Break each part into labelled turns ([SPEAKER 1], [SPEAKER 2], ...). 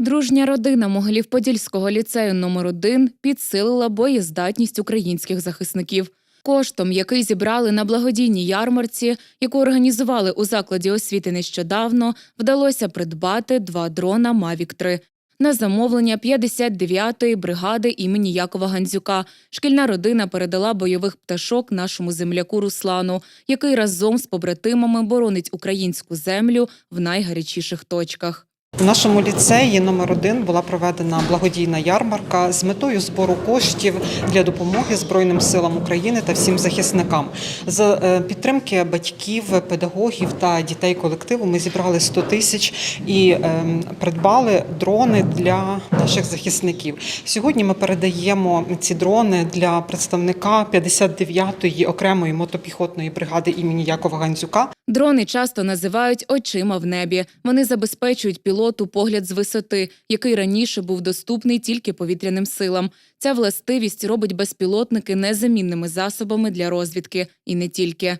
[SPEAKER 1] Дружня родина Могилів-Подільського ліцею номер 1 підсилила боєздатність українських захисників. Коштом, який зібрали на благодійній ярмарці, яку організували у закладі освіти нещодавно, вдалося придбати два дрона Mavic 3 на замовлення 59-ї бригади імені Якова Гандзюка. Шкільна родина передала бойових пташок нашому земляку Руслану, який разом з побратимами боронить українську землю в найгарячіших точках.
[SPEAKER 2] У нашому ліцеї номер 1 була проведена благодійна ярмарка з метою збору коштів для допомоги Збройним силам України та всім захисникам. З е, підтримки батьків, педагогів та дітей колективу ми зібрали 100 тисяч і ем, придбали дрони для наших захисників. Сьогодні ми передаємо ці дрони для представника 59-ї окремої мотопіхотної бригади імені Якова Гандзюка.
[SPEAKER 1] Дрони часто називають очима в небі. Вони забезпечують пілоту погляд з висоти, який раніше був доступний тільки повітряним силам. Ця властивість робить безпілотники незамінними засобами для розвідки і не тільки.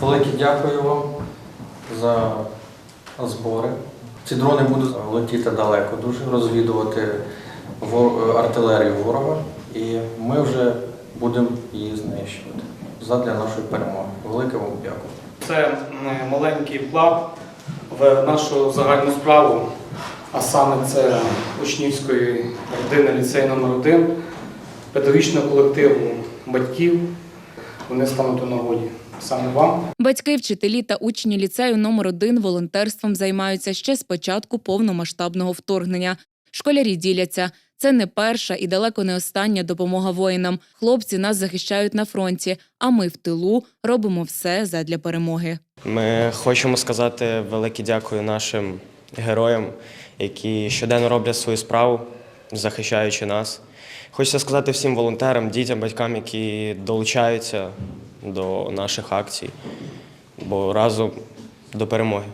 [SPEAKER 3] Велике дякую вам за збори. Ці дрони будуть летіти далеко, дуже розвідувати артилерію ворога, і ми вже будемо її знищувати задля нашої перемоги. Велике вам дякую.
[SPEAKER 4] Це маленький вклад в нашу загальну справу, а саме це учнівської родини ліцей номер 1 педагогічного колективу батьків. Вони стануть у нагоді саме вам.
[SPEAKER 1] Батьки, вчителі та учні ліцею номер 1 волонтерством займаються ще з початку повномасштабного вторгнення. Школярі діляться. Це не перша і далеко не остання допомога воїнам. Хлопці нас захищають на фронті, а ми в тилу робимо все задля перемоги.
[SPEAKER 5] Ми хочемо сказати велике дякую нашим героям, які щоденно роблять свою справу, захищаючи нас. Хочеться сказати всім волонтерам, дітям, батькам, які долучаються до наших акцій, бо разом до перемоги.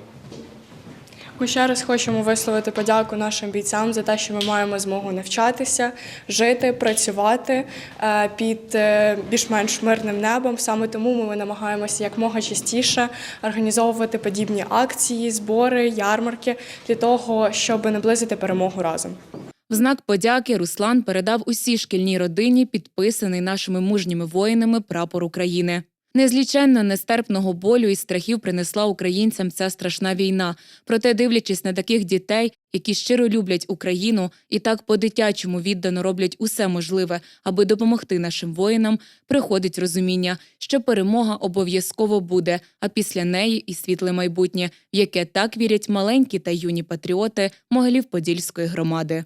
[SPEAKER 6] Ми ще раз хочемо висловити подяку нашим бійцям за те, що ми маємо змогу навчатися, жити, працювати е, під е, більш-менш мирним небом. Саме тому ми намагаємося якмога частіше організовувати подібні акції, збори, ярмарки для того, щоб наблизити перемогу разом.
[SPEAKER 1] В знак подяки Руслан передав усій шкільній родині підписаний нашими мужніми воїнами прапор України. Незліченно нестерпного болю і страхів принесла українцям ця страшна війна. Проте, дивлячись на таких дітей, які щиро люблять Україну і так по-дитячому віддано роблять усе можливе, аби допомогти нашим воїнам, приходить розуміння, що перемога обов'язково буде, а після неї і світле майбутнє, в яке так вірять маленькі та юні патріоти Могилів-Подільської громади.